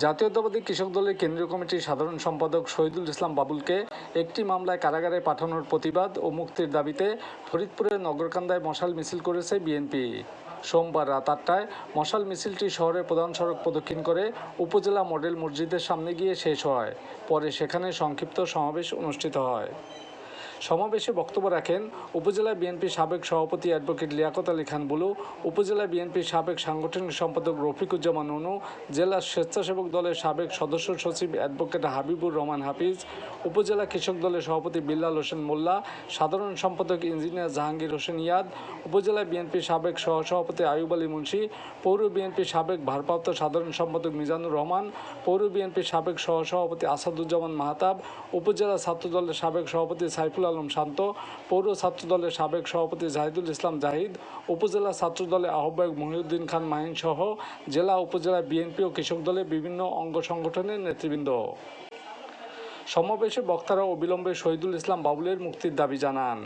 জাতীয়তাবাদী কৃষক দলের কেন্দ্রীয় কমিটির সাধারণ সম্পাদক শহীদুল ইসলাম বাবুলকে একটি মামলায় কারাগারে পাঠানোর প্রতিবাদ ও মুক্তির দাবিতে ফরিদপুরের নগরকান্দায় মশাল মিছিল করেছে বিএনপি। সোমবার রাত আটটায় মশাল মিছিলটি শহরের প্রধান সড়ক প্রদক্ষিণ করে উপজেলা মডেল মসজিদের সামনে গিয়ে শেষ হয়। পরে সেখানে সংক্ষিপ্ত সমাবেশ অনুষ্ঠিত হয়। সমাবেশে বক্তব্য রাখেন উপজেলা বিএনপির সাবেক সভাপতি অ্যাডভোকেট লিয়াকত আলী খান বুলু উপজেলা বিএনপির সাবেক সাংগঠনিক সম্পাদক রফিকুজ্জামান অনু, জেলা স্বেচ্ছাসেবক দলের সাবেক সদস্য সচিব অ্যাডভোকেট হাবিবুর রহমান হাফিজ উপজেলা কৃষক দলের সভাপতি বিল্লাল হোসেন মোল্লা, সাধারণ সম্পাদক ইঞ্জিনিয়ার জাহাঙ্গীর হোসেন ইয়াদ, উপজেলা বিএনপির সাবেক সহসভাপতি আয়ুব আলী মুন্সি, পৌর বিএনপির সাবেক ভারপ্রাপ্ত সাধারণ সম্পাদক মিজানুর রহমান, পৌর বিএনপির সাবেক সহসভাপতি আসাদুজ্জামান মাহতাব, উপজেলা ছাত্র দলের সাবেক সভাপতি সাইফুল আলম শান্ত, পৌর ছাত্র দলের সাবেক সভাপতি জাহিদুল ইসলাম জাহিদ, উপজেলা ছাত্র দলের আহ্বায়ক মহিউদ্দিন খান মাহিন সহ, জেলা, উপজেলা বিএনপি ও কৃষক দলের বিভিন্ন অঙ্গ সংগঠনের নেতৃবৃন্দ। সমাবেশে বক্তারা অবিলম্বে শহীদুল ইসলাম বাবুলের মুক্তির দাবি জানান।